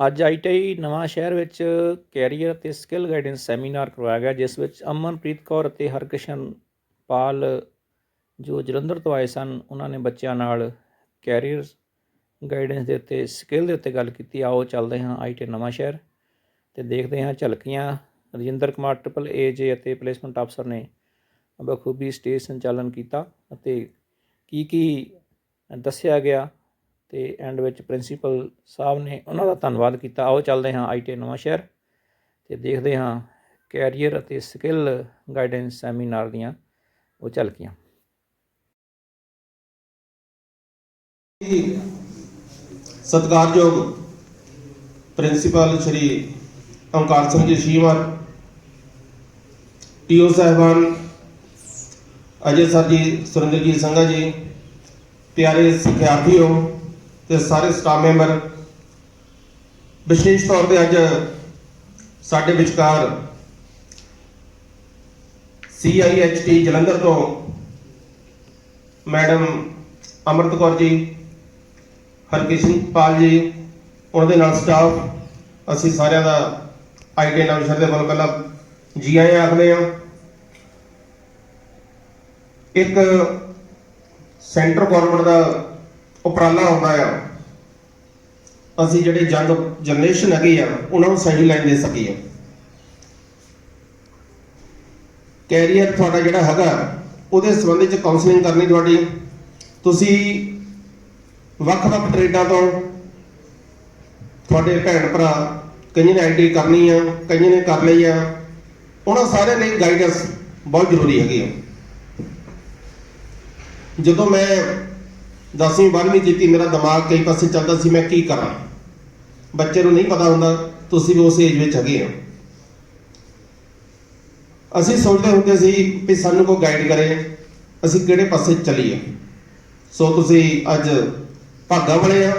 ਅੱਜ ਆਈਟੀਆਈ ਨਵਾਂ ਸ਼ਹਿਰ ਵਿੱਚ ਕੈਰੀਅਰ ਅਤੇ ਸਕਿੱਲ ਗਾਈਡੈਂਸ ਸੈਮੀਨਾਰ ਕਰਵਾਇਆ ਗਿਆ, ਜਿਸ ਵਿੱਚ ਅਮਨਪ੍ਰੀਤ ਕੌਰ ਅਤੇ ਹਰਕ੍ਰਿਸ਼ਨ ਪਾਲ ਜੋ ਜਲੰਧਰ ਤੋਂ ਆਏ ਸਨ, ਉਹਨਾਂ ਨੇ ਬੱਚਿਆਂ ਨਾਲ ਕੈਰੀਅਰ ਗਾਈਡੈਂਸ ਦੇ ਉੱਤੇ, ਸਕਿੱਲ ਦੇ ਉੱਤੇ ਗੱਲ ਕੀਤੀ। ਆਓ ਚੱਲਦੇ ਹਾਂ ਆਈਟੀ ਨਵਾਂ ਸ਼ਹਿਰ ਤੇ ਦੇਖਦੇ ਹਾਂ ਝਲਕੀਆਂ। Rajinder Kumar triple A J ਅਤੇ ਪਲੇਸਮੈਂਟ ਅਫਸਰ ਨੇ ਬਖੂਬੀ ਸਟੇਜ ਸੰਚਾਲਨ ਕੀਤਾ ਅਤੇ ਕੀ ਕੀ ਦੱਸਿਆ ਗਿਆ। ਤੇ ਐਂਡ ਵਿੱਚ ਪ੍ਰਿੰਸੀਪਲ ਸਾਹਿਬ ਨੇ ਉਹਨਾਂ ਦਾ ਧੰਨਵਾਦ ਕੀਤਾ। ਆਓ ਚੱਲਦੇ ਹਾਂ ਆਈਟੀ ਨਵਾਂ ਸ਼ਹਿਰ ਤੇ ਦੇਖਦੇ ਹਾਂ ਕੈਰੀਅਰ ਅਤੇ ਸਕਿੱਲ ਗਾਈਡੈਂਸ ਸੈਮੀਨਾਰ ਦੀਆਂ ਉਹ ਝਲਕੀਆਂ। ਸਤਿਕਾਰਯੋਗ principal Shri Omkar Singh ji ਸ਼ੀਮਰ TO ਸਾਹਿਬਾਨ, ਅਜੇ ਸਰ ਜੀ ਸੁਰਿੰਦਰ ਜੀ ਸੰਘਾ ਜੀ, ਪਿਆਰੇ ਸਿੱਖਿਆਰਥੀਓ ਤੇ ਸਾਰੇ ਸਟਾਫ ਮੈਂਬਰ ਵਿਸ਼ੇਸ਼ ਤੌਰ ਤੇ ਅੱਜ ਸਾਡੇ ਵਿਚਕਾਰ CIHT ਜਲੰਧਰ ਤੋਂ ਮੈਡਮ ਅਮਰਤ ਕੌਰ ਜੀ, ਹਰਕਿਸ਼ਨ ਪਾਲ ਜੀ ਉਹਨਾਂ ਦੇ ਨਾਲ ਸਟਾਫ ਅਸੀਂ ਸਾਰਿਆਂ ਦਾ ਆਈਟੀ ਨਵਸ਼ਹਿਰ ਦੇ ਵੱਲੋਂ ਪਹਿਲਾਂ ਜੀ ਆਇਆਂ ਆਖਦੇ ਹਾਂ। ਇੱਕ ਸੈਂਟਰ ਗਵਰਨਮੈਂਟ ਦਾ ਉਪਰਾਲਾ ਹੁੰਦਾ ਆ। ਅਸੀਂ ਜਿਹੜੇ ਜੰਗ ਜਨਰੇਸ਼ਨ ਹੈਗੀ ਆ, ਉਹਨਾਂ ਨੂੰ ਸਹੀ ਲਾਈਨ ਦੇ ਸਕੀਏ। ਕੈਰੀਅਰ ਤੁਹਾਡਾ ਜਿਹੜਾ ਹੈਗਾ, ਉਹਦੇ ਸੰਬੰਧ ਵਿੱਚ ਕਾਉਂਸਲਿੰਗ ਕਰਨੀ ਤੁਹਾਡੀ। ਤੁਸੀਂ ਵੱਖ-ਵੱਖ ਟ੍ਰੇਡਾਂ ਤੋਂ ਤੁਹਾਡੇ ਭੈਣ ਭਰਾ ਕਈਆਂ ਨੇ ਆਈਟੀ ਕਰਨੀ ਆ, ਕਈਆਂ ਨੇ ਕਰ ਲਈ ਆ। ਉਹਨਾਂ ਸਾਰਿਆਂ ਲਈ ਗਾਈਡੈਂਸ ਬਹੁਤ ਜ਼ਰੂਰੀ ਹੈਗੀ ਆ। ਜਦੋਂ ਮੈਂ 10ਵੀਂ 12ਵੀਂ ਕੀਤੀ, ਮੇਰਾ ਦਿਮਾਗ ਕਈ ਪਾਸੇ ਚੱਲਦਾ ਸੀ, ਮੈਂ ਕੀ ਕਰਾਂ? ਬੱਚੇ ਨੂੰ ਨਹੀਂ ਪਤਾ ਹੁੰਦਾ, ਤੁਸੀਂ ਵੀ ਉਸ ਏਜ ਵਿੱਚ ਹੈਗੇ ਹੋ। ਅਸੀਂ ਸੋਚਦੇ ਹੁੰਦੇ ਸੀ ਵੀ ਸਾਨੂੰ ਕੋਈ ਗਾਈਡ ਕਰੇ, ਅਸੀਂ ਕਿਹੜੇ ਪਾਸੇ ਚੱਲੀਏ? ਸੋ ਤੁਸੀਂ ਅੱਜ ਭਾਗਾ ਵਾਲੇ ਆ,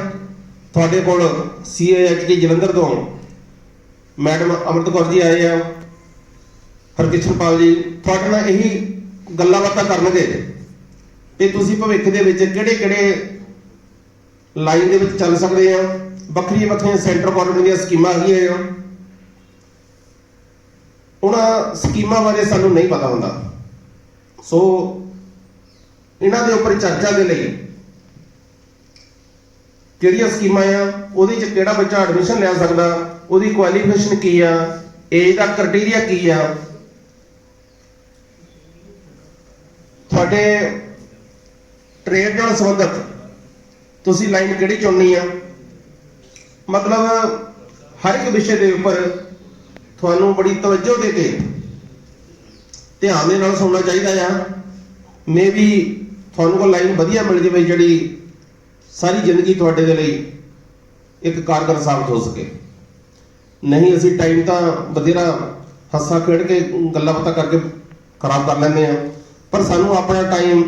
ਤੁਹਾਡੇ ਕੋਲ ਸੀਏਐਚਡੀ ਜਲੰਧਰ ਤੋਂ ਮੈਡਮ ਅਮਰਤ ਕੌਰ ਜੀ ਆਏ ਆ ਹਰਕਿਸ਼ਨ ਪਾਲ ਜੀ, ਤੁਹਾਡੇ ਨਾਲ ਇਹੀ ਗੱਲਾਂ ਬਾਤਾਂ ਕਰਨਗੇ। ਤੇ ਤੁਸੀਂ ਭਵਿੱਖ ਦੇ ਵਿੱਚ ਕਿਹੜੇ ਕਿਹੜੇ ਲਾਈਨ ਦੇ ਵਿੱਚ ਚੱਲ ਸਕਦੇ ਆ ਵੱਖਰੀਆਂ ਵੱਖਰੀਆਂ ਸੈਂਟਰ ਗਵਰਨਮੈਂਟ ਦੀਆਂ ਸਕੀਮਾਂ ਹੈਗੀਆਂ ਆ। ਉਹਨਾਂ ਸਕੀਮਾਂ ਬਾਰੇ ਸਾਨੂੰ ਨਹੀਂ ਪਤਾ ਹੁੰਦਾ। ਸੋ, ਇਹਨਾਂ ਦੇ ਉੱਪਰ ਚਰਚਾ ਦੇ ਲਈ ਕਿਹੜੀਆਂ ਸਕੀਮਾਂ ਆ, ਉਹਦੇ ਚ ਕਿਹੜਾ ਬੱਚਾ ਐਡਮਿਸ਼ਨ ਲੈ ਸਕਦਾ, ਉਹਦੀ ਕੁਆਲੀਫਿਕੇਸ਼ਨ ਕੀ ਆ ਏਜ ਦਾ ਕ੍ਰਾਈਟੇਰੀਆ ਕੀ ਆ? ਤੁਹਾਡੇ ਟ੍ਰੇਡ ਨਾਲ ਸੰਬੰਧਿਤ। ਤੁਸੀਂ ਲਾਈਨ ਕਿਹੜੀ ਚੁਣਨੀ ਆ? ਮਤਲਬ ਹਰ ਇੱਕ ਵਿਸ਼ੇ ਦੇ ਉੱਪਰ ਤੁਹਾਨੂੰ ਬੜੀ ਤਵੱਜੋ ਦੇ ਕੇ ਧਿਆਨ ਦੇ ਨਾਲ ਸੁਣਨਾ ਚਾਹੀਦਾ ਆ। ਮੇ ਵੀ ਤੁਹਾਨੂੰ ਕੋਈ ਲਾਈਨ ਵਧੀਆ ਮਿਲ ਜਾਵੇ ਜਿਹੜੀ ਸਾਰੀ ਜ਼ਿੰਦਗੀ ਤੁਹਾਡੇ ਦੇ ਲਈ ਇੱਕ ਕਾਰਗਰ ਸਾਬਤ ਹੋ ਸਕੇ। ਨਹੀਂ, ਅਸੀਂ ਟਾਈਮ ਤਾਂ ਬਥੇਰਾ ਹੱਸਾ ਖੇਡ ਕੇ ਗੱਲਾਂ ਬਾਤਾਂ ਕਰਕੇ ਖਰਾਬ ਕਰ ਲੈਂਦੇ ਆ, ਪਰ ਸਾਨੂੰ ਆਪਣਾ ਟਾਈਮ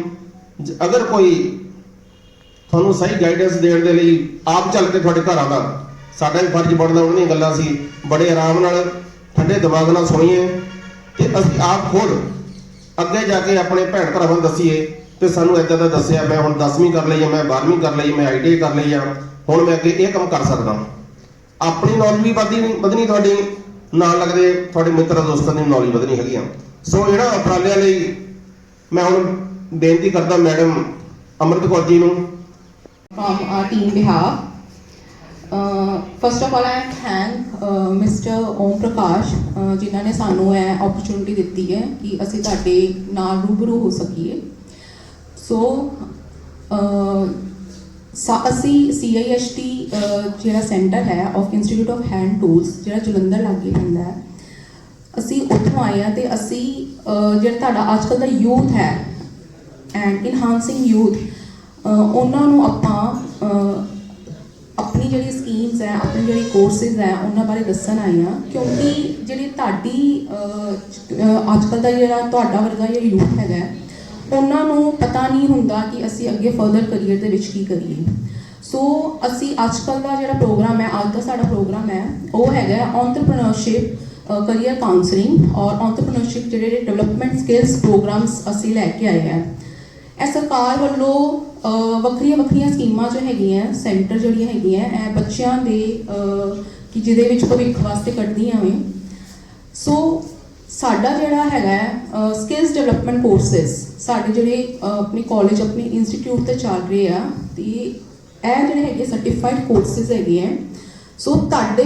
ਅਗਰ ਕੋਈ ਤੁਹਾਨੂੰ ਸਹੀ ਗਾਈਡੈਂਸ ਦੇਣ ਦੇ ਲਈ ਆਪ ਚੱਲ ਕੇ ਤੁਹਾਡੇ ਘਰ ਆਉਂਦਾ, ਸਾਡਾ ਵੀ ਫਰਜ਼ ਬਣਦਾ ਉਹਨਾਂ ਦੀਆਂ ਗੱਲਾਂ ਸੀ ਬੜੇ ਆਰਾਮ ਨਾਲ, ਠੰਡੇ ਦਿਮਾਗ ਨਾਲ ਸੁਣੀਏ ਤੇ ਅਸੀਂ ਆਪ ਖੁਦ ਅੱਗੇ ਜਾ ਕੇ ਆਪਣੇ ਭੈਣ ਭਰਾਵਾਂ ਨੂੰ ਦੱਸੀਏ ਤੇ ਸਾਨੂੰ ਇਦਾਂ ਦਾ ਦੱਸਿਆ, ਮੈਂ ਹੁਣ 10ਵੀਂ ਕਰ ਲਈ ਆ, ਮੈਂ 12ਵੀਂ ਕਰ ਲਈ ਮੈਂ ਆਈਟੀਆਈ ਕਰ ਲਈ ਆ, ਹੁਣ ਮੈਂ ਅੱਗੇ ਇਹ ਕੰਮ ਕਰ ਸਕਦਾ ਆਪਣੀ ਨੌਲੇਜ ਵੀ ਵਧੀ ਵਧਣੀ ਤੁਹਾਡੀ, ਨਾਲ ਲੱਗਦੇ ਤੁਹਾਡੇ ਮਿੱਤਰਾਂ, ਦੋਸਤਾਂ ਦੀ ਨੌਲੇਜ ਵਧਣੀ ਹੈਗੀ ਆ। ਸੋ ਇਹਨਾਂ ਉਪਰਾਲਿਆਂ ਲਈ ਮੈਂ ਹੁਣ ਬੇਨਤੀ ਕਰਦਾ ਮੈਡਮ ਅਮਰਤ ਕੌਰ ਜੀ ਨੂੰ from our team behalf. Uh, first of all, I thank uh, Mr. Om Prakash uh, ਜਿਨ੍ਹਾਂ ਨੇ ਸਾਨੂੰ ਇਹ ਓਪਰਚੁਨਿਟੀ ਦਿੱਤੀ ਹੈ ਕਿ ਅਸੀਂ ਤੁਹਾਡੇ ਨਾਲ ਰੂਬਰੂ ਹੋ ਸਕੀਏ ਸੋ ਸਾ ਅਸੀਂ CIHT uh, ਜਿਹੜਾ ਸੈਂਟਰ ਹੈ of institute of hand tools ਜਿਹੜਾ ਜਲੰਧਰ ਲਾਗੇ ਹੁੰਦਾ ਹੈ ਅਸੀਂ ਉੱਥੋਂ ਆਏ ਆ ਤੇ ਅਸੀਂ ਜਿਹੜਾ ਤੁਹਾਡਾ ਅੱਜਕੱਲ ਦਾ ਯੂਥ ਹੈ ਐਂਡ ਇਨਹਾਂਸਿੰਗ ਯੂਥ ਉਹਨਾਂ ਨੂੰ ਆਪਾਂ ਆਪਣੀ ਜਿਹੜੀ ਸਕੀਮਸ ਹੈ, ਆਪਣੀ ਜਿਹੜੀ ਕੋਰਸਿਸ ਹੈ, ਉਹਨਾਂ ਬਾਰੇ ਦੱਸਣ ਆਏ ਆ ਕਿਉਂਕਿ ਜਿਹੜੀ ਤੁਹਾਡੀ ਅੱਜ ਅੱਜਕੱਲ ਦਾ ਜਿਹੜਾ ਤੁਹਾਡਾ ਵਰਗਾ ਜਿਹੜਾ ਯੂਥ ਹੈਗਾ ਉਹਨਾਂ ਨੂੰ ਪਤਾ ਨਹੀਂ ਹੁੰਦਾ ਕਿ ਅਸੀਂ ਅੱਗੇ ਫਰਦਰ ਕਰੀਅਰ ਦੇ ਵਿੱਚ ਕੀ ਕਰੀਏ। ਸੋ ਅਸੀਂ ਅੱਜ ਅੱਜਕੱਲ ਦਾ ਜਿਹੜਾ ਪ੍ਰੋਗਰਾਮ ਹੈ, ਅੱਜ ਦਾ ਸਾਡਾ ਪ੍ਰੋਗਰਾਮ ਹੈ, ਉਹ ਹੈਗਾ ਐਂਟਰਪ੍ਰੀਨਿਓਰਸ਼ਿਪ ਕਰੀਅਰ ਕਾਉਂਸਲਿੰਗ ਔਰ ਐਂਟਰਪ੍ਰੀਨਿਓਰਸ਼ਿਪ ਜਿਹੜੇ ਡਿਵੈਲਪਮੈਂਟ ਸਕਿੱਲਸ ਪ੍ਰੋਗਰਾਮਸ ਅਸੀਂ ਲੈ ਕੇ ਆਏ ਹਾਂ। ਇਹ ਸਰਕਾਰ ਵੱਲੋਂ ਵੱਖਰੀਆਂ ਵੱਖਰੀਆਂ ਸਕੀਮਾਂ ਜੋ ਹੈਗੀਆਂ ਸੈਂਟਰ ਜਿਹੜੀਆਂ ਹੈਗੀਆਂ ਇਹ ਬੱਚਿਆਂ ਦੇ ਕਿ ਜਿਹਦੇ ਵਿੱਚ ਭਵਿੱਖ ਵਾਸਤੇ ਕੱਢਦੀਆਂ ਵੇ ਸੋ ਸਾਡਾ ਜਿਹੜਾ ਹੈਗਾ ਸਕਿੱਲਸ ਡਿਵੈਲਪਮੈਂਟ ਕੋਰਸਸ ਸਾਡੇ ਜਿਹੜੇ ਅਹ, ਆਪਣੇ ਕਾਲਜ ਆਪਣੇ ਇੰਸਟੀਚਿਊਟ ਤੇ ਚੱਲ ਰਹੇ ਆ ਤੇ ਇਹ ਜਿਹੜੇ ਹੈਗੇ ਸਰਟੀਫਾਈਡ ਕੋਰਸਸ ਹੈਗੇ ਆ ਸੋ ਤੁਹਾਡੇ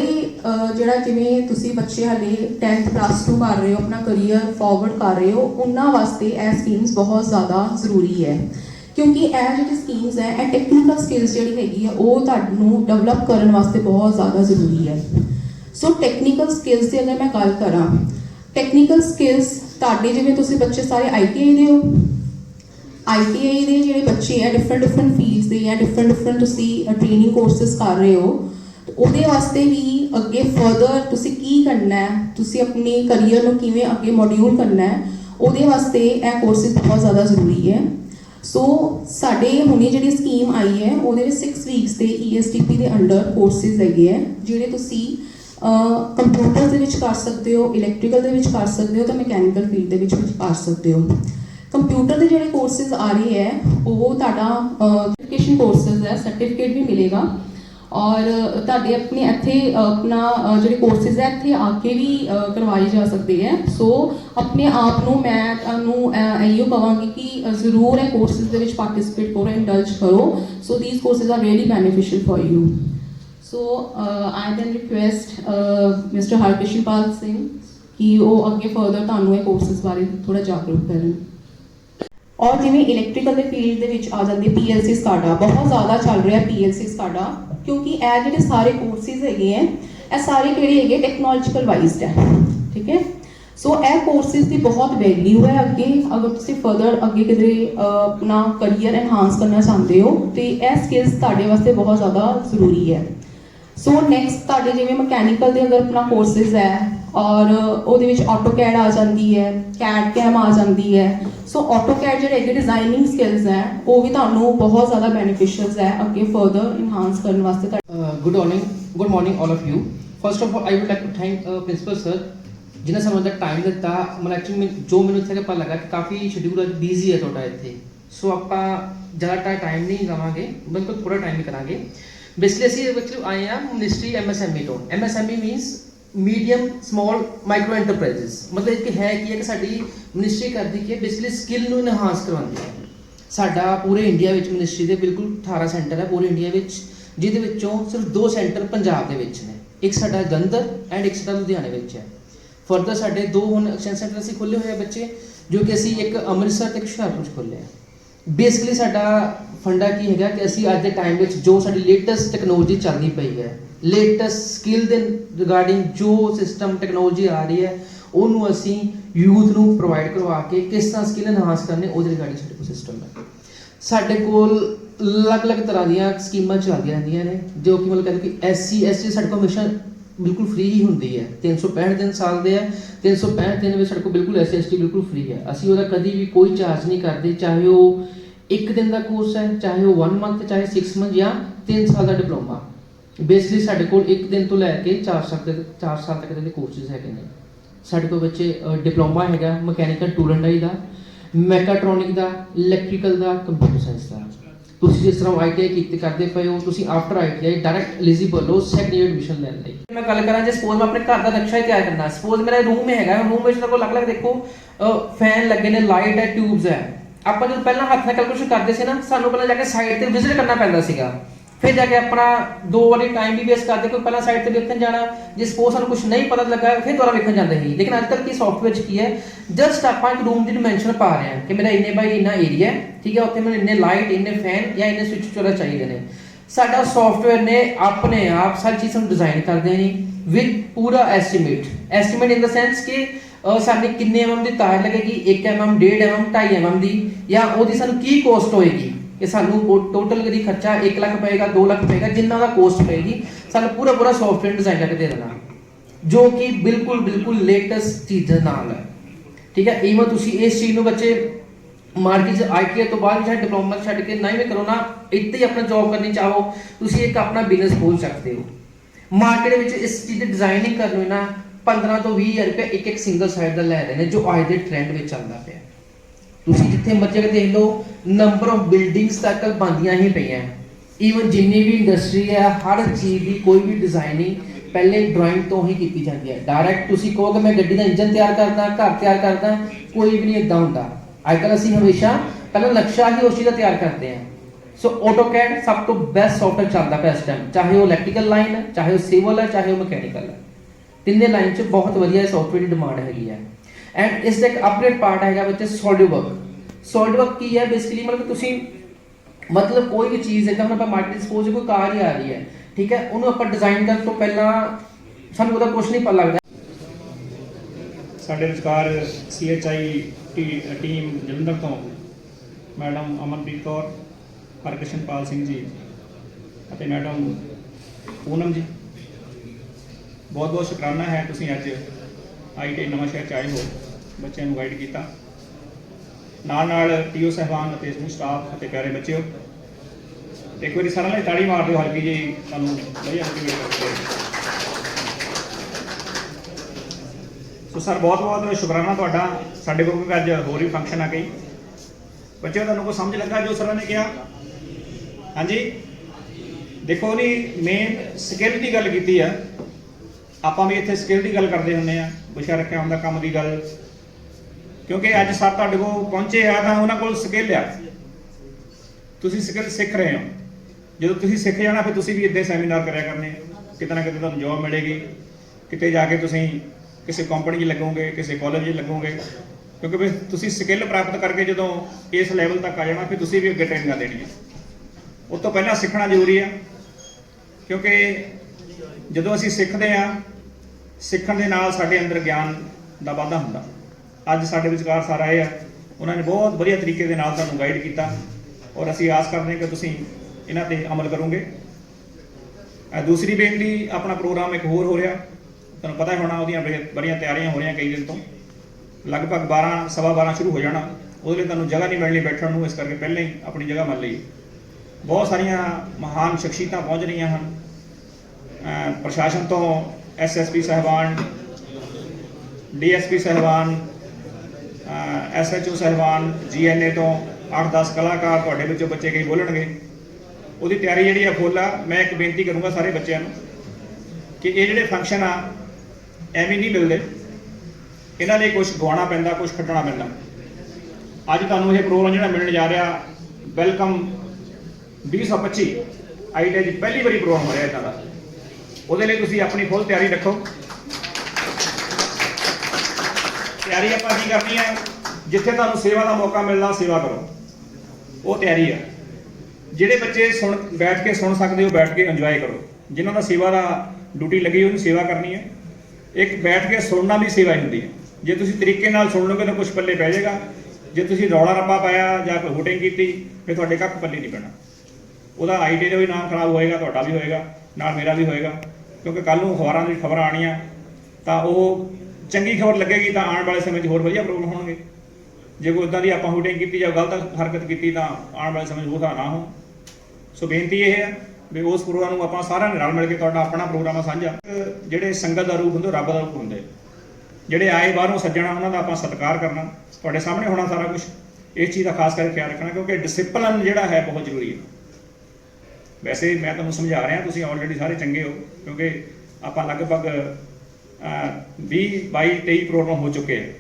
ਜਿਹੜਾ ਜਿਵੇਂ ਤੁਸੀਂ ਬੱਚੇ ਹਾਲੇ 10th ਪਲੱਸ 2 ਕਰ ਰਹੇ ਹੋ, ਆਪਣਾ ਕਰੀਅਰ ਫਾਰਵਰਡ ਕਰ ਰਹੇ ਹੋ, ਉਹਨਾਂ ਵਾਸਤੇ ਇਹ ਸਕੀਮਸ ਬਹੁਤ ਜ਼ਿਆਦਾ ਜ਼ਰੂਰੀ ਹੈ। ਕਿਉਂਕਿ ਇਹ ਜਿਹੜੀ ਸਕੀਮਸ ਹੈ, ਇਹ ਟੈਕਨੀਕਲ ਸਕਿੱਲਸ ਜਿਹੜੀ ਹੈਗੀ ਹੈ, ਉਹ ਤੁਹਾਨੂੰ ਡਿਵੈਲਪ ਕਰਨ ਵਾਸਤੇ ਬਹੁਤ ਜ਼ਿਆਦਾ ਜ਼ਰੂਰੀ ਹੈ। ਸੋ ਟੈਕਨੀਕਲ ਸਕਿੱਲਸ ਦੀ ਅਗਰ ਮੈਂ ਗੱਲ ਕਰਾਂ ਟੈਕਨੀਕਲ ਸਕਿੱਲਸ ਤੁਹਾਡੇ ਜਿਵੇਂ ਤੁਸੀਂ ਬੱਚੇ ਸਾਰੇ ਆਈਟੀਆਈ ਦੇ ਹੋ। ਆਈਟੀਆਈ ਦੇ ਜਿਹੜੇ ਬੱਚੇ ਆ ਡਿਫਰੈਂਟ ਡਿਫਰੈਂਟ ਫੀਲਡਸ ਦੇ ਜਾਂ ਡਿਫਰੈਂਟ ਡਿਫਰੈਂਟ ਤੁਸੀਂ ਟ੍ਰੇਨਿੰਗ ਕੋਰਸਸ ਕਰ ਰਹੇ ਹੋ। ਉਹਦੇ ਵਾਸਤੇ ਵੀ ਅੱਗੇ ਫਰਦਰ ਤੁਸੀਂ ਕੀ ਕਰਨਾ ਹੈ? ਤੁਸੀਂ ਆਪਣੇ ਕੈਰੀਅਰ ਨੂੰ ਕਿਵੇਂ ਅੱਗੇ ਮੋਡਿਊਲ ਕਰਨਾ ਹੈ? ਉਹਦੇ ਵਾਸਤੇ ਇਹ ਕੋਰਸਿਸ ਬਹੁਤ ਜ਼ਿਆਦਾ ਜ਼ਰੂਰੀ ਹੈ। ਸੋ ਸਾਡੇ ਹੁਣੇ ਜਿਹੜੀ ਸਕੀਮ ਆਈ ਹੈ, ਉਹਦੇ ਵਿੱਚ 6 ਵੀਕਸ ਦੇ ESTP ਦੇ ਅੰਡਰ ਕੋਰਸਿਸ ਹੈਗੇ ਆ ਜਿਹੜੇ ਤੁਸੀਂ ਕੰਪਿਊਟਰ ਦੇ ਵਿੱਚ ਕਰ ਸਕਦੇ ਹੋ ਇਲੈਕਟ੍ਰੀਕਲ ਦੇ ਵਿੱਚ ਕਰ ਸਕਦੇ ਹੋ ਤੇ ਮਕੈਨੀਕਲ ਫੀਲਡ ਦੇ ਵਿੱਚ ਵੀ ਕਰ ਸਕਦੇ ਹੋ। ਕੰਪਿਊਟਰ ਦੇ ਜਿਹੜੇ ਕੋਰਸਿਸ ਆ ਰਹੇ ਹੈ, ਉਹ ਤੁਹਾਡਾ ਸਰਟੀਫਿਕੇਸ਼ਨ ਕੋਰਸਸ ਹੈ ਸਰਟੀਫਿਕੇਟ ਵੀ ਮਿਲੇਗਾ। ਔਰ ਤੁਹਾਡੇ ਆਪਣੇ ਇੱਥੇ ਆਪਣਾ ਜਿਹੜੇ ਕੋਰਸਿਸ ਹੈ ਇੱਥੇ ਆ ਕੇ ਵੀ ਕਰਵਾਏ ਜਾ ਸਕਦੇ ਹੈ। ਸੋ ਆਪਣੇ ਆਪ ਨੂੰ ਮੈਂ ਤੁਹਾਨੂੰ ਅ, ਇਹੋ ਕਹਾਂਗੀ ਕਿ ਜ਼ਰੂਰ ਇਹ ਕੋਰਸਿਸ ਦੇ ਵਿੱਚ ਪਾਰਟਿਸਿਪੇਟ ਕਰੋ ਇੰਡਲਜ ਕਰੋ। So these courses are really beneficial for you so I then request mister Harkishanpal Singh ਕਿ ਉਹ ਅੱਗੇ ਫਰਦਰ ਤੁਹਾਨੂੰ ਇਹ ਕੋਰਸਿਸ ਬਾਰੇ ਥੋੜਾ ਜਾਗਰੂਕ ਕਰਨ। ਔਰ ਜਿਵੇਂ ਇਲੈਕਟ੍ਰੀਕਲ ਦੇ ਫੀਲਡ ਦੇ ਵਿੱਚ ਆ ਜਾਂਦੀ ਪੀਐਲਸੀ ਸਕਾਡਾ ਬਹੁਤ ਜ਼ਿਆਦਾ ਚੱਲ ਰਿਹਾ ਪੀਐਲਸੀ ਸਕਾਡਾ ਕਿਉਂਕਿ ਇਹ ਜਿਹੜੇ ਸਾਰੇ ਕੋਰਸਿਸ ਹੈਗੇ ਹੈ ਇਹ ਸਾਰੇ ਕਿਹੜੇ ਹੈਗੇ ਟੈਕਨੋਲੋਜੀਕਲ ਵਾਈਜ਼ਡ ਹੈ ਠੀਕ ਹੈ ਸੋ ਇਹ ਕੋਰਸਿਸ ਦੀ ਬਹੁਤ ਵੈਲਿਊ ਹੈ ਅੱਗੇ ਅਗਰ ਤੁਸੀਂ ਫਰਦਰ ਅੱਗੇ ਕਿਧਰੇ ਅਹ, ਆਪਣਾ ਕੈਰੀਅਰ ਐਨਹਾਂਸ ਕਰਨਾ ਚਾਹੁੰਦੇ ਹੋ ਤੇ ਇਹ ਸਕਿੱਲਸ ਤੁਹਾਡੇ ਵਾਸਤੇ ਬਹੁਤ ਜ਼ਿਆਦਾ ਜ਼ਰੂਰੀ ਹੈ ਸੋ ਨੈਕਸਟ ਤੁਹਾਡੇ ਜਿਵੇਂ ਮਕੈਨੀਕਲ ਦੇ ਅਗਰ ਆਪਣਾ ਕੋਰਸਿਸ ਹੈ ਔਰ ਉਹਦੇ ਵਿੱਚ AutoCAD ਆ ਜਾਂਦੀ ਹੈ ਕੈਡ ਕੈਮ ਆ ਜਾਂਦੀ ਹੈ। ਸੋ AutoCAD ਜਿਹੜੇ ਹੈਗੇ ਡਿਜ਼ਾਈਨਿੰਗ ਸਕਿੱਲਸ ਹੈ ਉਹ ਵੀ ਤੁਹਾਨੂੰ ਬਹੁਤ ਜ਼ਿਆਦਾ ਬੈਨੀਫੀਸ਼ੀਅਲ ਹੈ ਅੱਗੇ ਫਰਦਰ ਇਨਹਾਂਸ ਕਰਨ ਵਾਸਤੇ good Uh, good morning, all morning you first of all I all, like to thank principal sir uh, Principal Sir ਜਿਨ੍ਹਾਂ ਸਾਨੂੰ ਦਾ ਟਾਈਮ ਦਿੱਤਾ। ਮਤਲਬ ਐਕਚੁਅਲੀ ਜੋ ਮੈਨੂੰ ਇੱਥੇ ਪਤਾ ਲੱਗਾ ਕਿ ਕਾਫੀ ਸ਼ਡਿਊਲ ਅੱਜ ਬਿਜ਼ੀ ਹੈ ਤੁਹਾਡਾ ਇੱਥੇ। ਸੋ ਆਪਾਂ ਜ਼ਿਆਦਾ ਟਾਈਮ ਨਹੀਂ ਲਵਾਂਗੇ ਬਿਲਕੁਲ ਥੋੜਾ ਟਾਈਮ ਹੀ ਕਰਾਂਗੇ। ਬੇਸਿਕਲੀ ਅਸੀਂ ਐਕਚੁਅਲੀ ਆਏ ਆ ਮਿਨਿਸਟਰੀ ਐਮਐਸਐਮਈ ਤੋਂ। MSME means medium small micro enterprises ਮਤਲਬ ਕਿ ਹੈ ਕੀ ਹੈ ਕਿ ਸਾਡੀ ਮਿਨਿਸਟਰੀ ਕਰਦੀ ਕੀ ਹੈ ਬੇਸਿਕਲੀ ਸਕਿੱਲ ਨੂੰ ਇਨਹਾਂਸ ਕਰਵਾਉਂਦੀ ਹੈ। ਸਾਡਾ ਪੂਰੇ ਇੰਡੀਆ ਵਿੱਚ ਮਿਨਿਸਟਰੀ ਦੇ ਬਿਲਕੁਲ 18 ਸੈਂਟਰ ਹੈ ਪੂਰੇ ਇੰਡੀਆ ਵਿੱਚ, ਜਿਹਦੇ ਵਿੱਚੋਂ ਸਿਰਫ ਦੋ ਸੈਂਟਰ ਪੰਜਾਬ ਦੇ ਵਿੱਚ ਨੇ। ਇੱਕ ਸਾਡਾ ਜਲੰਧਰ ਐਂਡ ਇੱਕ ਸਾਡਾ ਲੁਧਿਆਣੇ ਵਿੱਚ ਹੈ। ਫਰਦਰ ਸਾਡੇ ਦੋ ਹੁਣ ਐਕਸ਼ਨ ਸੈਂਟਰ ਅਸੀਂ ਖੋਲੇ ਹੋਏ ਆ ਬੱਚੇ, ਜੋ ਕਿ ਅਸੀਂ ਇੱਕ ਅੰਮ੍ਰਿਤਸਰ ਤੇ ਇੱਕ ਹੁਸ਼ਿਆਰਪੁਰ 'ਚ ਖੋਲੇ ਆ। ਬੇਸਿਕਲੀ ਸਾਡਾ ਫੰਡਾ ਕੀ ਹੈਗਾ ਕਿ ਅਸੀਂ ਅੱਜ ਦੇ ਟਾਈਮ ਵਿੱਚ ਜੋ ਸਾਡੀ ਲੇਟੈਸਟ ਟੈਕਨੋਲੋਜੀ ਚੱਲਦੀ ਪਈ ਹੈ ਲੇਟੈਸਟ ਸਕਿੱਲ ਦੇ ਰਿਗਾਰਡਿੰਗ ਜੋ ਸਿਸਟਮ ਟੈਕਨੋਲੋਜੀ ਆ ਰਹੀ ਹੈ, ਉਹਨੂੰ ਅਸੀਂ ਯੂਥ ਨੂੰ ਪ੍ਰੋਵਾਈਡ ਕਰਵਾ ਕੇ ਕਿਸ ਤਰ੍ਹਾਂ ਸਕਿੱਲ ਐਨਹਾਂਸ ਕਰਨੇ ਉਹਦੇ ਰਿਗਾਰਡਿੰਗ ਸਾਡੇ ਕੋਲ ਸਿਸਟਮ ਹੈ। ਸਾਡੇ ਕੋਲ ਅਲੱਗ-ਅਲੱਗ ਤਰ੍ਹਾਂ ਦੀਆਂ ਸਕੀਮਾਂ ਚੱਲਦੀਆਂ ਰਹਿੰਦੀਆਂ ਨੇ, ਜੋ ਕਿ ਮਤਲਬ ਕਹਿੰਦੇ ਕਿ ਐਸਸੀ ਐਸਟੀ ਸਾਡੇ ਕੋਲ ਹਮੇਸ਼ਾ ਬਿਲਕੁਲ ਫ੍ਰੀ ਹੀ ਹੁੰਦੀ ਹੈ। 365 ਦਿਨ ਸਾਲ ਦੇ ਹੈ 365 ਦਿਨ ਵਿੱਚ ਸਾਡੇ ਕੋਲ ਬਿਲਕੁਲ ਐਸਸੀ ਐਸਟੀ ਬਿਲਕੁਲ ਫ੍ਰੀ ਹੈ। ਅਸੀਂ ਉਹਦਾ ਕਦੀ ਵੀ ਕੋਈ ਚਾਰਜ ਨਹੀਂ ਕਰਦੇ, ਚਾਹੇ ਉਹ ਇੱਕ ਦਿਨ ਦਾ ਕੋਰਸ ਹੈ, ਚਾਹੇ ਉਹ 1 ਮੰਥ ਚਾਹੇ 6 ਮੰਥ ਜਾਂ 3 ਸਾਲ ਦਾ ਡਿਪਲੋਮਾ ਬੇਸਿਕਲੀ ਸਾਡੇ ਕੋਲ ਇੱਕ ਦਿਨ ਤੋਂ ਲੈ ਕੇ 4 ਸਾਲ ਤੱਕ 4 ਸਾਲ ਤੱਕ ਦੇ ਕੋਰਸਿਸ ਹੈਗੇ ਨੇ। ਸਾਡੇ ਕੋਲ ਬੱਚੇ ਡਿਪਲੋਮਾ ਹੈਗਾ ਮਕੈਨੀਕਲ ਟੂਲ ਐਂਡ ਡਾਈ ਦਾ ਮੈਕਾਟ੍ਰੋਨਿਕ ਦਾ ਇਲੈਕਟ੍ਰੀਕਲ ਦਾ ਕੰਪਿਊਟਰ ਸਾਇੰਸ ਦਾ। ਤੁਸੀਂ ਜਿਸ ਤਰ੍ਹਾਂ ਆਈਟੀਆਈ ਕੀਤੇ, ਕਰਦੇ ਪਏ ਹੋ, ਤੁਸੀਂ ਆਫਟਰ ਆਈਟੀਆਈ ਡਾਇਰੈਕਟ ਐਲੀਜੀਬਲ ਹੋ ਸੈਕੰਡ ਈਅਰ ਐਡਮਿਸ਼ਨ ਲੈਣ ਲਈ। ਮੈਂ ਗੱਲ ਕਰਾਂ ਜੇ ਸਪੋਜ਼ ਮੈਂ ਆਪਣੇ ਘਰ ਦਾ ਨਕਸ਼ਾ ਹੀ ਤਿਆਰ ਕਰਨਾ ਸਪੋਜ਼ ਮੇਰਾ ਰੂਮ ਹੈਗਾ ਰੂਮ ਵਿੱਚ ਤਾਂ ਕੋਲ ਅਲੱਗ-ਅਲੱਗ ਦੇਖੋ ਫੈਨ ਲੱਗੇ ਨੇ ਲਾਈਟ ਹੈ ਟਿਊਬਸ ਹੈ। ਆਪਾਂ ਜਦੋਂ ਪਹਿਲਾਂ ਹੱਥ ਨਾਲ ਕੈਲਕੂਲੇਸ਼ਨ ਕਰਦੇ ਸੀ ਨਾ, ਸਾਨੂੰ ਪਹਿਲਾਂ ਜਾ ਕੇ ਸਾਈਟ ਤੇ ਵਿਜ਼ਿਟ ਕਰਨਾ ਪੈਂਦਾ ਸੀਗਾ। ਫਿਰ ਜਾ ਕੇ ਆਪਣਾ ਦੋ ਵਾਰੀ ਟਾਈਮ ਵੀ ਵੇਸਟ ਕਰਦੇ ਕੋਈ ਪਹਿਲਾਂ ਸਾਈਟ ਤੇ ਵੇਖਣ ਜਾਣਾ ਜੇ ਸਪੋਜ਼ ਸਾਨੂੰ ਕੁਝ ਨਹੀਂ ਪਤਾ ਲੱਗਾ ਫਿਰ ਦੁਬਾਰਾ ਵੇਖਣ ਜਾਂਦੇ ਸੀ। ਲੇਕਿਨ ਅੱਜ ਕੱਲ੍ਹ ਕੀ ਸੌਫਟਵੇਅਰ 'ਚ ਕੀ ਹੈ ਜਸਟ ਆਪਾਂ ਇੱਕ ਰੂਮ ਦੀ ਡਿਮੈਂਸ਼ਨ ਪਾ ਰਹੇ ਹਾਂ ਕਿ ਮੇਰਾ ਇੰਨੇ ਬਾਈ ਇੰਨਾ ਏਰੀਆ ਹੈ ਠੀਕ ਹੈ ਉੱਥੇ ਮੈਨੂੰ ਇੰਨੇ ਲਾਈਟ ਇੰਨੇ ਫੈਨ ਜਾਂ ਇੰਨੇ ਸਵਿਚ ਚੋਲਾ ਚਾਹੀਦੇ ਨੇ। ਸਾਡਾ ਸੌਫਟਵੇਅਰ ਨੇ ਆਪਣੇ ਆਪ ਸਾਰੀ ਚੀਜ਼ ਨੂੰ ਡਿਜ਼ਾਈਨ ਕਰਦੇ ਨੇ ਵਿਦ ਪੂਰਾ estimate estimate in the sense ਕਿ ਅਹ, ਸਾਡੀ ਕਿੰਨੇ ਐਮਐਮ ਦੀ ਤਾਰ ਲੱਗੇਗੀ? 1 ਐਮਐਮ 1.5 ਐਮਐਮ 2.5 ਐਮਐਮ ਦੀ ਜਾਂ ਉਹਦੀ ਸਾਨੂੰ ਕੀ ਕੋਸਟ ਹੋਏਗੀ? ਕਿ ਸਾਨੂੰ ਟੋਟਲ ਕਦੀ ਖਰਚਾ 1 ਲੱਖ ਪਏਗਾ 2 ਲੱਖ ਪਏਗਾ, ਜਿੰਨਾ ਦਾ ਕੋਸਟ ਪਏਗੀ, ਸਾਨੂੰ ਪੂਰਾ ਪੂਰਾ ਸੌਫਟਵੇਅਰ ਡਿਜ਼ਾਈਨ ਕਰਕੇ ਦੇ ਦੇਣਾ। ਜੋ ਕਿ ਬਿਲਕੁਲ ਬਿਲਕੁਲ ਲੇਟੈਸਟ ਚੀਜ਼ਾਂ ਨਾਲ ਹੈ। ਠੀਕ ਹੈ ਈਵਨ ਤੁਸੀਂ ਇਸ ਚੀਜ਼ ਨੂੰ ਬੱਚੇ ਮਾਰਕੀਟ ਚ ਆਈਟੀਆਈ ਤੋਂ ਬਾਅਦ ਜਿਹੜਾ ਡਿਪਲੋਮਾ ਛੱਡ ਕੇ ਨਹੀਂ ਵੀ ਕਰੋ ਨਾ, ਇੱਥੇ ਹੀ ਆਪਣਾ ਜੌਬ ਕਰਨੀ ਚਾਹੋ, ਤੁਸੀਂ ਇੱਕ ਆਪਣਾ ਬਿਜ਼ਨਸ ਖੋਲ ਸਕਦੇ ਹੋ। ਮਾਰਕੀਟ ਵਿੱਚ ਇਸ ਚੀਜ਼ ਦੀ ਡਿਜ਼ਾਈਨਿੰਗ ਕਰਨ ਨੂੰ ਨਾ 15 ਤੋਂ 20 ਹਜ਼ਾਰ ਰੁਪਏ ਇੱਕ ਇੱਕ ਸਿੰਗਲ ਸਾਈਡ ਦਾ ਲੈ ਰਹੇ ਨੇ, ਜੋ ਅੱਜ ਦੇ ਟ੍ਰੈਂਡ ਵਿੱਚ ਚੱਲਦਾ ਪਿਆ। ਤੁਸੀਂ ਜਿੱਥੇ ਮਰਜ਼ੀ ਦੇਖ ਲਓ ਨੰਬਰ ਆਫ ਬਿਲਡਿੰਗਸ ਤੱਕ ਬੰਦੀਆਂ ਹੀ ਪਈਆਂ। ਈਵਨ ਜਿੰਨੀ ਵੀ ਇੰਡਸਟਰੀ ਹੈ, ਹਰ ਚੀਜ਼ ਦੀ ਕੋਈ ਵੀ ਡਿਜ਼ਾਈਨਿੰਗ ਪਹਿਲੇ ਡਰਾਇੰਗ ਤੋਂ ਹੀ ਕੀਤੀ ਜਾਂਦੀ ਹੈ। ਡਾਇਰੈਕਟ ਤੁਸੀਂ ਕਹੋ ਕਿ ਮੈਂ ਗੱਡੀ ਦਾ ਇੰਜਨ ਤਿਆਰ ਕਰਦਾ, ਘਰ ਤਿਆਰ ਕਰਦਾ, ਕੋਈ ਵੀ ਨਹੀਂ ਇਦਾਂ ਹੁੰਦਾ। ਅੱਜ ਕੱਲ੍ਹ ਅਸੀਂ ਹਮੇਸ਼ਾ ਪਹਿਲਾਂ ਨਕਸ਼ਾ ਹੀ ਉਸ ਚੀਜ਼ ਦਾ ਤਿਆਰ ਕਰਦੇ ਹਾਂ। ਸੋ AutoCAD ਸਭ ਤੋਂ ਬੈਸਟ ਸੌਫਟਵੇਅਰ ਚੱਲਦਾ ਪਿਆ ਇਸ ਟਾਈਮ ਚਾਹੇ ਉਹ ਇਲੈਕਟ੍ਰੀਕਲ ਲਾਈਨ ਹੈ, ਚਾਹੇ ਉਹ ਸਿਵਲ ਹੈ, ਚਾਹੇ ਉਹ ਮਕੈਨੀਕਲ ਹੈ। ਤਿੰਨੇ ਲਾਈਨ 'ਚ ਬਹੁਤ ਵਧੀਆ ਸੌਫਟਵੇਅਰ ਦੀ ਡਿਮਾਂਡ ਹੈਗੀ ਹੈ। ਐਂਡ ਇਸ ਦਾ ਇੱਕ ਅਪਡੇਟ ਪਾਰਟ ਹੈਗਾ ਵਿੱਚ SolidWorks SolidWorks ਕੀ ਹੈ? ਬੇਸਿਕਲੀ ਮਤਲਬ ਤੁਸੀਂ, ਮਤਲਬ ਕੋਈ ਵੀ ਚੀਜ਼ ਇਦਾਂ ਹੁਣ ਆਪਾਂ ਮਾਰਕੀਟ ਸਪੋਜ਼ ਕੋਈ ਕਾਰ ਹੀ ਆ ਰਹੀ ਹੈ, ਠੀਕ ਹੈ? ਉਹਨੂੰ ਆਪਾਂ ਡਿਜ਼ਾਈਨ ਕਰਨ ਤੋਂ ਪਹਿਲਾਂ ਸਾਨੂੰ ਉਹਦਾ ਕੁਝ ਨਹੀਂ ਪਤਾ ਲੱਗਦਾ। ਸਾਡੇ ਵਿਚਕਾਰ ਸੀਐਚਆਈ ਟੀਮ ਜਲੰਧਰ ਤੋਂ ਮੈਡਮ ਅਮਨਪ੍ਰੀਤ ਕੌਰ ਹਰਕ੍ਰਿਸ਼ਨਪਾਲ ਸਿੰਘ ਜੀ ਅਤੇ ਮੈਡਮ ਪੂਨਮ ਜੀ। ਬਹੁਤ ਬਹੁਤ ਸ਼ੁਕਰਾਨਾ ਹੈ ਤੁਸੀਂ ਅੱਜ ਆਈ ਆਈਟੀ ਨਵਾਂ ਸ਼ਹਿਰ ਚ ਆਏ ਹੋ। ਬੱਚਿਆਂ ਨੂੰ ਗਾਈਡ ਕੀਤਾ। ਨਾਲ ਨਾਲ ਟੀਓ ਸਹਿਬਾਨ ਅਤੇ ਸਮੂਹ ਸਟਾਫ ਅਤੇ ਪਿਆਰੇ ਬੱਚਿਓ, ਇੱਕ ਵਾਰੀ ਸਾਰਿਆਂ ਲਈ ਤਾੜੀ ਮਾਰ ਦਿਓ, ਹਲਕੀ ਜੀ ਤੁਹਾਨੂੰ ਵਧੀਆ ਮੋਟੀਵੇਟ ਕਰਦੇ ਸੋ ਸਰ, ਬਹੁਤ ਬਹੁਤ ਸ਼ੁਕਰਾਨਾ ਤੁਹਾਡਾ। ਸਾਡੇ ਕੋਲ ਵੀ ਅੱਜ ਹੋਰ ਵੀ ਫੰਕਸ਼ਨ ਆ ਗਈ ਬੱਚਿਓ, ਤੁਹਾਨੂੰ ਕੋਈ ਸਮਝ ਲੱਗਾ ਜੋ ਸਰਾਂ ਨੇ ਕਿਹਾ? ਹਾਂਜੀ? ਦੇਖੋ ਨਹੀਂ ਮੇਨ ਸਕਿੱਲ ਦੀ ਗੱਲ ਕੀਤੀ ਆ। ਆਪਾਂ ਵੀ ਇੱਥੇ ਸਕਿੱਲ ਦੀ ਗੱਲ ਕਰਦੇ ਹੁੰਨੇ ਆ। ਵਿਸ਼ਾ ਰੱਖਿਆ ਹੁੰਦਾ ਕੰਮ ਦੀ ਗੱਲ। ਕਿਉਂਕਿ ਅੱਜ ਸਰ ਤੁਹਾਡੇ ਕੋਲ ਪਹੁੰਚੇ ਆ ਤਾਂ ਉਹਨਾਂ ਕੋਲ ਸਕਿੱਲ ਆ। ਤੁਸੀਂ ਸਕਿੱਲ ਸਿੱਖ ਰਹੇ ਹੋ। ਜਦੋਂ ਤੁਸੀਂ ਸਿੱਖ ਜਾਣਾ, ਫਿਰ ਤੁਸੀਂ ਵੀ ਇੱਦਾਂ ਸੈਮੀਨਾਰ ਕਰਿਆ ਕਰਨੇ। ਕਿਤੇ ਨਾ ਕਿਤੇ ਤੁਹਾਨੂੰ ਜੌਬ ਮਿਲੇਗੀ। ਕਿਤੇ ਜਾ ਕੇ ਤੁਸੀਂ ਕਿਸੇ ਕੰਪਨੀ 'ਚ ਲੱਗੋਗੇ, ਕਿਸੇ ਕਾਲਜ 'ਚ ਲੱਗੋਗੇ। ਕਿਉਂਕਿ ਵੀ ਤੁਸੀਂ ਸਕਿੱਲ ਪ੍ਰਾਪਤ ਕਰਕੇ ਜਦੋਂ ਇਸ ਲੈਵਲ ਤੱਕ ਆ ਜਾਣਾ, ਫਿਰ ਤੁਸੀਂ ਵੀ ਅੱਗੇ ਟ੍ਰੇਨਿੰਗਾਂ ਦੇਣੀਆਂ ਉਸ ਤੋਂ ਪਹਿਲਾਂ ਸਿੱਖਣਾ ਜ਼ਰੂਰੀ ਆ। ਕਿਉਂਕਿ ਜਦੋਂ ਅਸੀਂ ਸਿੱਖਦੇ ਆ ਸਿੱਖਣ ਦੇ ਨਾਲ ਸਾਡੇ ਅੰਦਰ ਗਿਆਨ ਦਾ ਵਾਧਾ ਹੁੰਦਾ। ਅੱਜ ਸਾਡੇ ਵਿਚਕਾਰ ਸਰ ਆਏ ਆ। ਉਹਨਾਂ ਨੇ ਬਹੁਤ ਵਧੀਆ ਤਰੀਕੇ ਦੇ ਨਾਲ ਤੁਹਾਨੂੰ ਗਾਈਡ ਕੀਤਾ ਔਰ ਅਸੀਂ ਆਸ ਕਰਦੇ ਹਾਂ ਕਿ ਤੁਸੀਂ ਇਹਨਾਂ ਤੇ ਅਮਲ ਕਰੋਗੇ। ਦੂਸਰੀ ਬੇਨਤੀ, ਆਪਣਾ ਪ੍ਰੋਗਰਾਮ ਇੱਕ ਹੋਰ ਹੋ ਰਿਹਾ। ਤੁਹਾਨੂੰ ਪਤਾ ਹੀ ਹੋਣਾ, ਉਹਦੀਆਂ ਬੜੇ- ਬੜੀਆਂ ਤਿਆਰੀਆਂ ਹੋ ਰਹੀਆਂ ਕਈ ਦਿਨ ਤੋਂ। ਲਗਭਗ 12 ਸਵਾ 12 ਸ਼ੁਰੂ ਹੋ ਜਾਣਾ। ਉਹਦੇ ਲਈ ਤੁਹਾਨੂੰ ਜਗ੍ਹਾ ਨਹੀਂ ਮਿਲਣੀ ਬੈਠਣ ਨੂੰ, ਇਸ ਕਰਕੇ ਪਹਿਲਾਂ ਹੀ ਆਪਣੀ ਜਗ੍ਹਾ ਮੰਨ ਲਈ ਬਹੁਤ ਸਾਰੀਆਂ ਮਹਾਨ ਸ਼ਖਸੀਅਤਾਂ ਪਹੁੰਚ ਰਹੀਆਂ ਹਨ। ਪ੍ਰਸ਼ਾਸਨ ਤੋਂ ਐਸਐਸਪੀ ਸਹਿਬਾਨ ਡੀਐਸਪੀ ਸਹਿਬਾਨ ਐਸਐਚਓ ਸਹਿਬਾਨ ਜੀਐਨਏ ਤੋਂ 8-10 ਕਲਾਕਾਰ ਤੁਹਾਡੇ ਵਿੱਚੋਂ ਬੱਚੇ ਕਈ ਬੋਲਣਗੇ। ਉਹਦੀ ਤਿਆਰੀ ਜਿਹੜੀ ਆ ਫੁੱਲ ਆ, ਮੈਂ ਇੱਕ ਬੇਨਤੀ ਕਰੂੰਗਾ ਸਾਰੇ ਬੱਚਿਆਂ ਨੂੰ ਕਿ ਇਹ ਜਿਹੜੇ ਫੰਕਸ਼ਨ ਆ, ਐਵੇਂ ਨਹੀਂ ਮਿਲਦੇ। ਇਹਨਾਂ ਲਈ ਕੁਝ ਗਵਾਉਣਾ ਪੈਂਦਾ ਕੁਝ ਖੱਟਣਾ ਪੈਂਦਾ। ਅੱਜ ਤੁਹਾਨੂੰ ਇਹ ਪ੍ਰੋਗਰਾਮ ਜਿਹੜਾ ਮਿਲਣ ਜਾ ਰਿਹਾ ਵੈਲਕਮ 2025 ਆਈਡੀਆ ਦੀ ਪਹਿਲੀ ਵਾਰੀ ਪ੍ਰੋਗਰਾਮ ਹੋ ਰਿਹਾ ਇਦਾਂ ਉਹਦੇ ਲਈ ਤੁਸੀਂ ਆਪਣੀ ਫੁੱਲ ਤਿਆਰੀ ਰੱਖੋ। ਤਿਆਰੀ ਆਪਾਂ ਕੀ ਕਰਨੀ ਹੈ? ਜਿੱਥੇ ਤੁਹਾਨੂੰ ਸੇਵਾ ਦਾ ਮੌਕਾ ਮਿਲਦਾ ਸੇਵਾ ਕਰੋ। ਉਹ ਤਿਆਰੀ ਆ। ਜਿਹੜੇ ਬੱਚੇ ਸੁਣ, ਬੈਠ ਕੇ ਸੁਣ ਸਕਦੇ ਹੋ, ਬੈਠ ਕੇ ਇੰਜੋਏ ਕਰੋ। ਜਿਨ੍ਹਾਂ ਦਾ ਸੇਵਾ ਦਾ ਡਿਊਟੀ ਲੱਗੀ ਉਹਨੂੰ ਸੇਵਾ ਕਰਨੀ ਹੈ। ਇੱਕ ਬੈਠ ਕੇ ਸੁਣਨਾ ਵੀ ਸੇਵਾ ਹੀ ਹੁੰਦੀ ਹੈ। ਜੇ ਤੁਸੀਂ ਤਰੀਕੇ ਨਾਲ ਸੁਣ ਲਓਗੇ ਤਾਂ ਕੁਝ ਪੱਲੇ ਪੈ ਜਾਏਗਾ। ਜੇ ਤੁਸੀਂ ਰੌਲਾ ਰੱਪਾ ਪਾਇਆ ਜਾਂ ਕੋਈ ਹੋਟਿੰਗ ਕੀਤੀ, ਫਿਰ ਤੁਹਾਡੇ ਕੱਖ ਪੱਲੇ ਨਹੀਂ ਪੈਣਾ। ਉਹਦਾ ਆਈਡੀ ਦਾ ਵੀ ਨਾਮ ਖਰਾਬ ਹੋਏਗਾ, ਤੁਹਾਡਾ ਵੀ ਹੋਏਗਾ, ਨਾਲ ਮੇਰਾ ਵੀ ਹੋਏਗਾ। ਕਿਉਂਕਿ ਕੱਲ ਨੂੰ ਅਖਬਾਰਾਂ ਦੀ ਖਬਰਾਂ ਆਣੀਆਂ ਤਾਂ ਉਹ ਚੰਗੀ ਖਬਰ ਲੱਗੇਗੀ ਤਾਂ ਆਉਣ ਵਾਲੇ ਸਮੇਂ 'ਚ ਹੋਰ ਵਧੀਆ ਪ੍ਰੋਗਰਾਮ ਹੋਣਗੇ। ਜੇ ਕੋਈ ਉਦਾਂ ਦੀ ਆਪਾਂ ਹੋਟਿੰਗ ਕੀਤੀ ਜਾਂ ਗਲਤ ਹਰਕਤ ਕੀਤੀ ਤਾਂ ਆਉਣ ਵਾਲੇ ਸਮੇਂ 'ਚ ਉਹਦਾ ਨਾ ਹੋ ਸੋ ਬੇਨਤੀ ਇਹ ਹੈ ਵੀ ਉਸ ਪ੍ਰੋਗਰਾਮ ਨੂੰ ਆਪਾਂ ਸਾਰਿਆਂ ਨੇ ਰਲ ਮਿਲ ਕੇ ਤੁਹਾਡਾ ਆਪਣਾ ਪ੍ਰੋਗਰਾਮ ਆ ਸਾਂਝਾ। ਜਿਹੜੇ ਸੰਗਤ ਦਾ ਰੂਪ ਹੁੰਦੇ ਰੱਬ ਦਾ ਰੂਪ ਹੁੰਦੇ। ਜਿਹੜੇ ਆਏ ਬਾਹਰੋਂ ਸੱਜਣਾ, ਉਹਨਾਂ ਦਾ ਆਪਾਂ ਸਤਿਕਾਰ ਕਰਨਾ। ਤੁਹਾਡੇ ਸਾਹਮਣੇ ਹੋਣਾ ਸਾਰਾ ਕੁਝ ਇਸ ਚੀਜ਼ ਦਾ ਖਾਸ ਕਰਕੇ ਖਿਆਲ ਰੱਖਣਾ, ਕਿਉਂਕਿ ਡਿਸਪਲਨ ਜਿਹੜਾ ਹੈ ਬਹੁਤ ਜ਼ਰੂਰੀ ਹੈ। ਵੈਸੇ ਮੈਂ ਤੁਹਾਨੂੰ ਸਮਝਾ ਰਿਹਾ, ਤੁਸੀਂ ਆਲਰੇਡੀ ਸਾਰੇ ਚੰਗੇ ਹੋ, ਕਿਉਂਕਿ ਆਪਾਂ ਲਗਭਗ 20 22 23 ਪ੍ਰੋਗਰਾਮ ਹੋ ਚੁੱਕੇ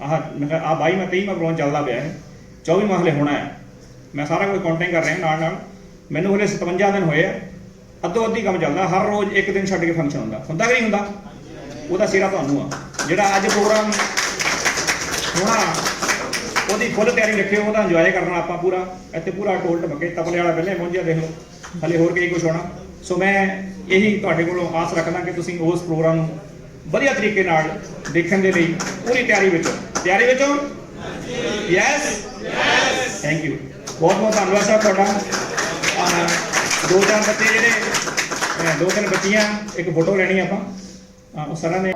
ਆ। ਆਹ ਆ 22 ਮੈਂ 23 ਪ੍ਰੋਗਰਾਮ ਚੱਲਦਾ ਪਿਆ ਹੈ। 24 ਹਲੇ ਹੋਣਾ ਹੈ। ਮੈਂ ਸਾਰਾ ਕੁਝ ਕਾਊਂਟਿੰਗ ਕਰ ਰਿਹਾ ਨਾਲ ਨਾਲ ਮੈਨੂੰ ਹਲੇ 57 ਦਿਨ ਹੋਏ ਆ। ਅੱਧੋ ਅੱਧੀ ਕੰਮ ਚੱਲਦਾ, ਹਰ ਰੋਜ਼ ਇੱਕ ਦਿਨ ਛੱਡ ਕੇ ਫੰਕਸ਼ਨ ਹੁੰਦਾ। ਹੁੰਦਾ ਕਿ ਨਹੀਂ ਹੁੰਦਾ? ਉਹਦਾ ਸਿਰਾ ਤੁਹਾਨੂੰ ਆ। ਜਿਹੜਾ ਅੱਜ ਪ੍ਰੋਗਰਾਮ ਹੋਣਾ, ਉਹਦੀ ਫੁੱਲ ਤਿਆਰੀ ਰੱਖਿਓ, ਉਹਦਾ ਇੰਜੋਏ ਕਰਨਾ ਆਪਾਂ ਪੂਰਾ। ਇੱਥੇ ਪੂਰਾ ਟੋਲ ਟਮਕੇ ਤਬਲੇ ਵਾਲਾ ਪਹਿਲੇ ਪਹੁੰਚਿਆ ਦੇਖ ਲਓ ਹਲੇ ਹੋਰ ਕਈ ਕੁਝ ਹੋਣਾ? ਸੋ ਮੈਂ ਇਹੀ ਤੁਹਾਡੇ ਕੋਲੋਂ ਆਸ ਰੱਖਦਾ ਕਿ ਤੁਸੀਂ ਉਸ ਪ੍ਰੋਗਰਾਮ ਨੂੰ ਵਧੀਆ ਤਰੀਕੇ ਨਾਲ ਦੇਖਣ ਦੇ ਲਈ ਪੂਰੀ ਤਿਆਰੀ ਵਿੱਚ ਤਿਆਰੀ ਵਿੱਚ ਹੋ? ਯੈਸ ਯੈਸ ਥੈਂਕ ਯੂ ਬਹੁਤ ਬਹੁਤ ਧੰਨਵਾਦ ਸਾਹਿਬ ਤੁਹਾਡਾ। ਦੋ ਚਾਰ ਬੱਚੇ ਜਿਹੜੇ ਦੋ ਤਿੰਨ ਬੱਚੀਆਂ, ਇੱਕ ਫੋਟੋ ਲੈਣੀ ਆਪਾਂ। ਉਹ ਸਾਰਿਆਂ ਨੇ